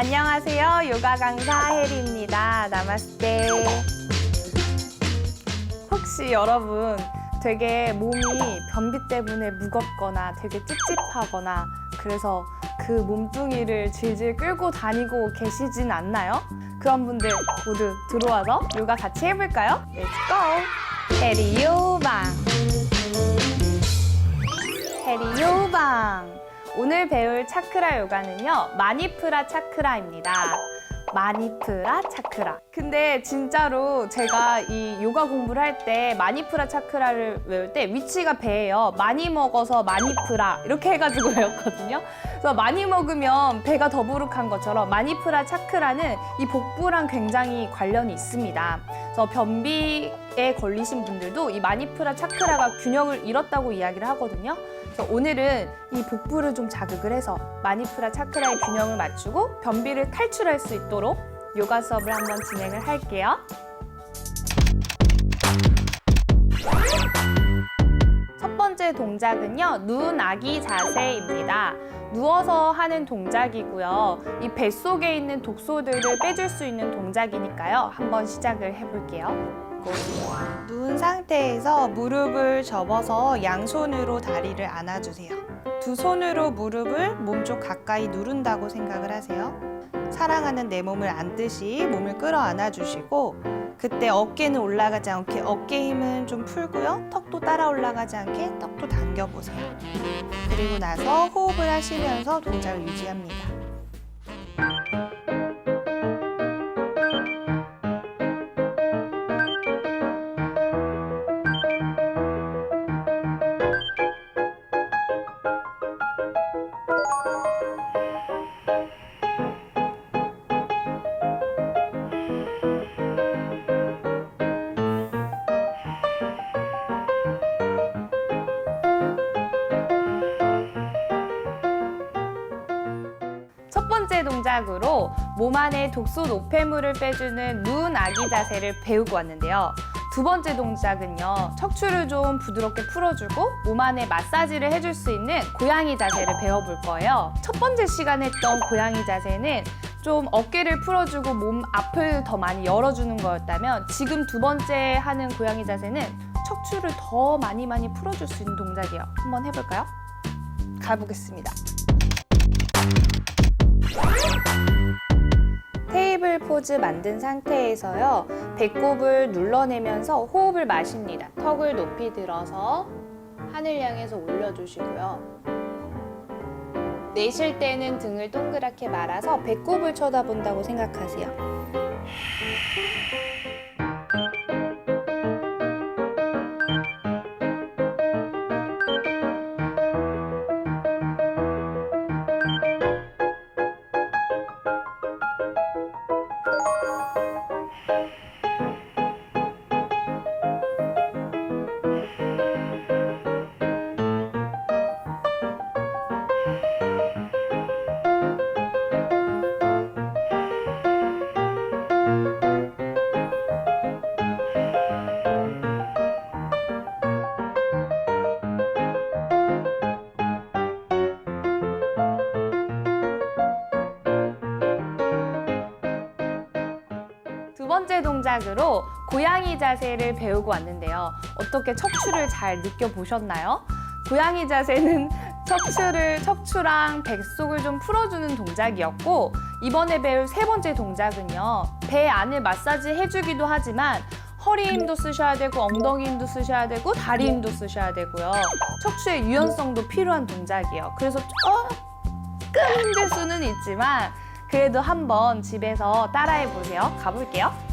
안녕하세요. 요가 강사 혜리입니다. 나마스테. 혹시 여러분 되게 몸이 변비 때문에 무겁거나 되게 찝찝하거나 그래서 그 몸뚱이를 질질 끌고 다니고 계시진 않나요? 그런 분들 모두 들어와서 요가 같이 해볼까요? Let's go! 혜리 요방! 혜리 요방! 오늘 배울 차크라 요가는요, 마니프라 차크라입니다. 마니프라 차크라. 근데 진짜로 제가 이 요가 공부를 할 때 마니프라 차크라를 외울 때 위치가 배예요. 많이 먹어서 마니프라 이렇게 해가지고 외웠거든요. 그래서 많이 먹으면 배가 더부룩한 것처럼 마니프라 차크라는 이 복부랑 굉장히 관련이 있습니다. 그래서 변비 에 걸리신 분들도 이 마니프라 차크라가 균형을 잃었다고 이야기를 하거든요. 그래서 오늘은 이 복부를 좀 자극을 해서 마니프라 차크라의 균형을 맞추고 변비를 탈출할 수 있도록 요가 수업을 한번 진행을 할게요. 첫 번째 동작은요, 눈 아기 자세입니다. 누워서 하는 동작이고요. 이 뱃속에 있는 독소들을 빼줄 수 있는 동작이니까요. 한번 시작을 해볼게요. 누운 상태에서 무릎을 접어서 양손으로 다리를 안아주세요. 두 손으로 무릎을 몸쪽 가까이 누른다고 생각을 하세요. 사랑하는 내 몸을 안듯이 몸을 끌어안아 주시고 그때 어깨는 올라가지 않게 어깨 힘은 좀 풀고요. 턱도 따라 올라가지 않게 턱도 당겨 보세요. 그리고 나서 호흡을 하시면서 동작을 유지합니다. 동작으로 몸 안에 독소 노폐물을 빼주는 눈 아기 자세를 배우고 왔는데요. 두 번째 동작은요, 척추를 좀 부드럽게 풀어주고 몸 안에 마사지를 해줄 수 있는 고양이 자세를 배워볼 거예요. 첫 번째 시간에 했던 고양이 자세는 좀 어깨를 풀어주고 몸 앞을 더 많이 열어주는 거였다면 지금 두 번째 하는 고양이 자세는 척추를 더 많이 많이 풀어줄 수 있는 동작이에요. 한번 해볼까요? 가보겠습니다. 테이블 포즈 만든 상태에서요. 배꼽을 눌러내면서 호흡을 마십니다. 턱을 높이 들어서 하늘 향해서 올려주시고요. 내쉴 때는 등을 동그랗게 말아서 배꼽을 쳐다본다고 생각하세요. 번째 동작으로 고양이 자세를 배우고 왔는데요. 어떻게 척추를 잘 느껴보셨나요? 고양이 자세는 척추를, 척추랑 뱃속을 좀 풀어주는 동작이었고, 이번에 배울 세 번째 동작은요. 배 안을 마사지 해주기도 하지만, 허리 힘도 쓰셔야 되고, 엉덩이 힘도 쓰셔야 되고, 다리 힘도 쓰셔야 되고요. 척추의 유연성도 필요한 동작이에요. 그래서 조금 힘들 수는 있지만, 그래도 한번 집에서 따라해 보세요. 가볼게요.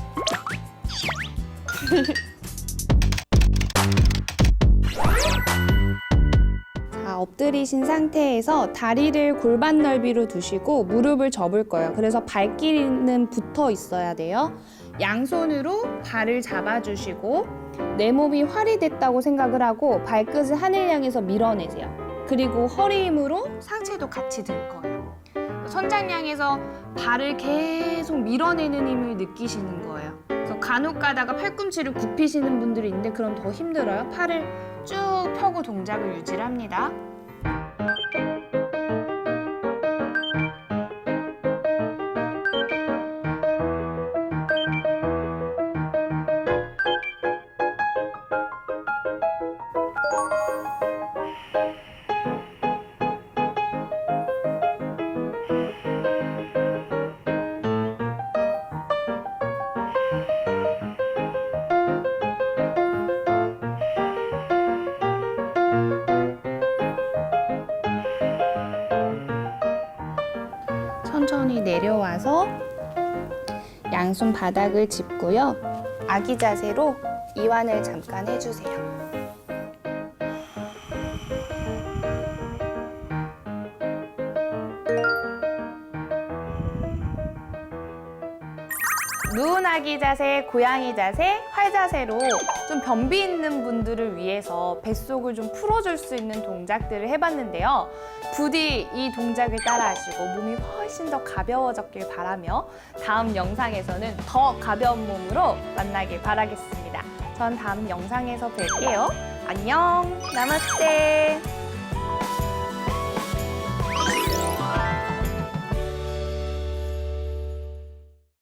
자, 엎드리신 상태에서 다리를 골반 넓이로 두시고 무릎을 접을 거예요. 그래서 발길이는 붙어 있어야 돼요. 양손으로 발을 잡아주시고 내 몸이 활이 됐다고 생각을 하고 발끝을 하늘 향해서 밀어내세요. 그리고 허리 힘으로 상체도 같이 들 거예요. 선장량에서 발을 계속 밀어내는 힘을 느끼시는 거예요. 간혹 가다가 팔꿈치를 굽히시는 분들이 있는데 그럼 더 힘들어요. 팔을 쭉 펴고 동작을 유지를 합니다. 내려와서 양손 바닥을 짚고요. 아기 자세로 이완을 잠깐 해주세요. 누운 아기 자세, 고양이 자세, 활 자세로 좀 변비 있는 분들을 위해서 뱃속을 좀 풀어줄 수 있는 동작들을 해봤는데요. 부디 이 동작을 따라하시고 몸이 훨씬 더 가벼워졌길 바라며 다음 영상에서는 더 가벼운 몸으로 만나길 바라겠습니다. 전 다음 영상에서 뵐게요. 안녕, 나마스테.